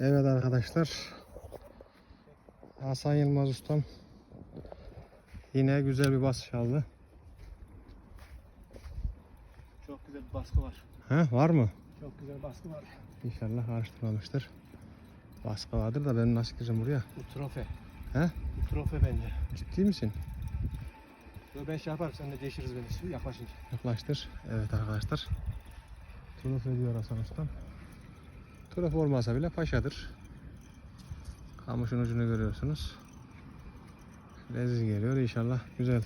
Evet arkadaşlar. Hasan Yılmaz ustam yine güzel bir basış aldı. Çok güzel bir baskı var. He, var mı? Çok güzel baskı var. İnşallah karıştırmamıştır. Baskı vardır da ben nasıl gireceğim buraya? Bu trofe. He? Bu trofe bence. Ciddi misin? Yo, ben şey yaparım sen de değişiriz beni yaklaşınca. Yaklaştır. Evet arkadaşlar. Turuf ediyor Hasan ustam. Turuf olmasa bile paşadır. Kamışın ucunu görüyorsunuz. Leziz geliyor inşallah güzel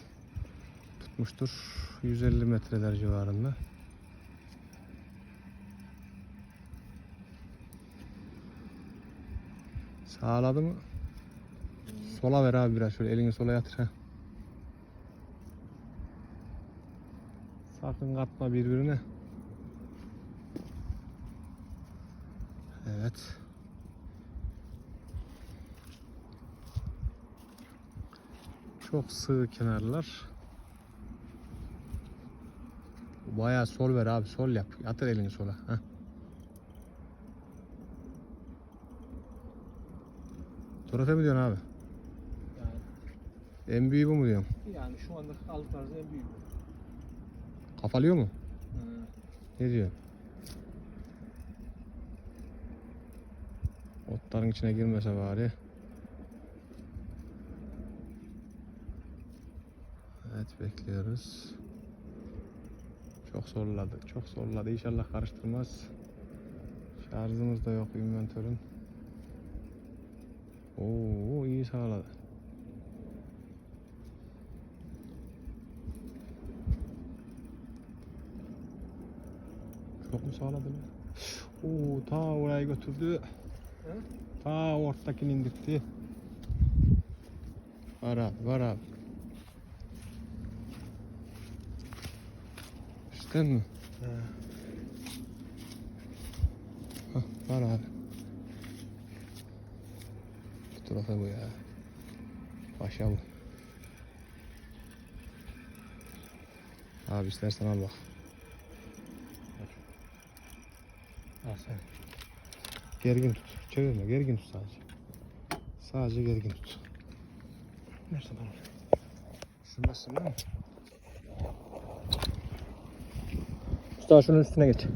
tutmuştur. 150 metreler civarında. Sağladı mı? Sola ver abi biraz şöyle elini sola yatır. heh. Sakın katma birbirine. Evet. Çok sığ kenarlar. Bayağı sol ver abi sol yap. Yatır elini sola. Heh. Trofe mi diyorsun abi? Yani, En büyüğü bu mu diyorsun? yani şu anda aldıklarınız en büyük. Kafalıyor mu? Hı. Ne diyor? Otların içine girmese bari. Evet bekliyoruz. Çok zorladı. Çok zorladı. İnşallah karıştırmaz. Şarjımız da yok inventörün. Oo iyi sağladı. Çok mu sağladı? Oo ta oraya götürdü. Hı? Ta ortakini indirtti. Var abi var abi. İşte mi? Hah, var abi. Bu tarafa bu ya. Paşa bu. Abi istersen al bak. Al sen. Gergin tut. Çevirme. Gergin tut sadece. Sadece gergin tut. Nerede bana? Şurası değil mi? Usta şunun üstüne geç.